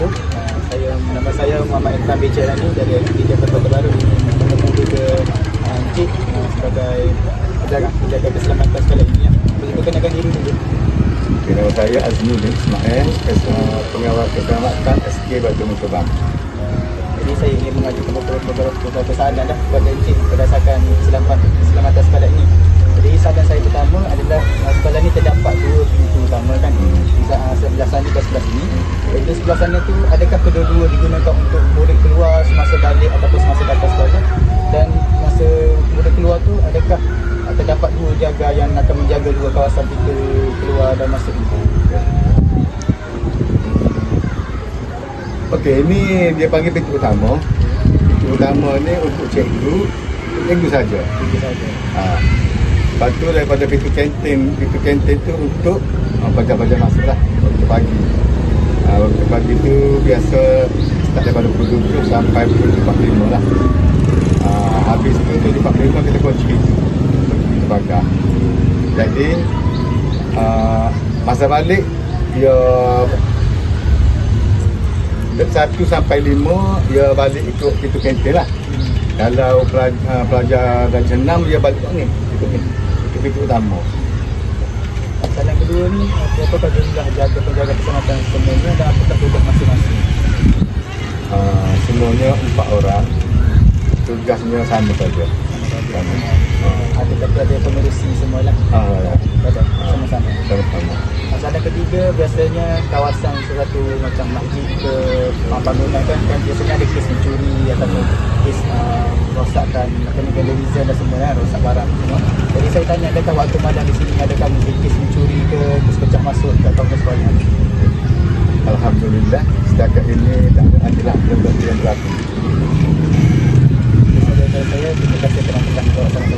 Assalamualaikum. Saya nama saya Muhammad Intan Bejer ni dari Kedai Kota Baru. Bertemu juga eh, Encik eh, sebagai penjaga penjaga keselamatan sekali ini. Boleh perkenalkan diri dulu. Okay, nama saya Azmi Ismail, pengawal keselamatan SK Batu Mutabang. Eh, jadi saya ingin mengajukan beberapa beberapa soalan dah kepada Encik berdasarkan keselamatan Sana tu adakah kedua-dua digunakan untuk murid keluar semasa balik ataupun semasa datang sekolah? Dan masa murid keluar tu adakah terdapat dua jaga yang akan menjaga dua kawasan pintu keluar dan masuk itu? Okey, ini dia panggil pintu utama. Pintu utama ni untuk cikgu, untuk cikgu saja. Itu saja. Ha. Lepas tu daripada pintu kantin, pintu kantin tu untuk ha, pelajar-pelajar masuk lah waktu pagi. Pagi tu biasa start daripada pukul 7 sampai pukul 45 lah. Ha, habis tu 7.45 kita kunci pintu. Kita bakar. Jadi, uh, masa balik, dia satu sampai lima dia balik ikut pintu kantin lah. Kalau pelajar, uh, pelajar darjah enam dia balik ni itu pintu, itu pintu utama. Soalan kedua ni, uh, berapa jumlah jaga penjaga keselamatan semuanya dan apakah tugas masing-masing? Uh, semuanya empat orang. Tugasnya sama saja. Sama. Uh, ada kata ada pengurusi semua lah. Ah, ya. Betul, sama-sama. Sama-sama. Uh, Soalan ketiga, biasanya kawasan sesuatu macam masjid ke uh, bangunan kan, kan biasanya ada kes mencuri ataupun kes uh, rosakkan mekanik vandalism dan semua kan, rosak barang semua. Jadi saya tanya, adakah waktu malam di sini adakah mungkin kes mencuri ke, kes pecah masuk ke kawasan sekolah? Alhamdulillah setakat ini tak ada adalah yang berlaku. Saya, terima kasih telah menonton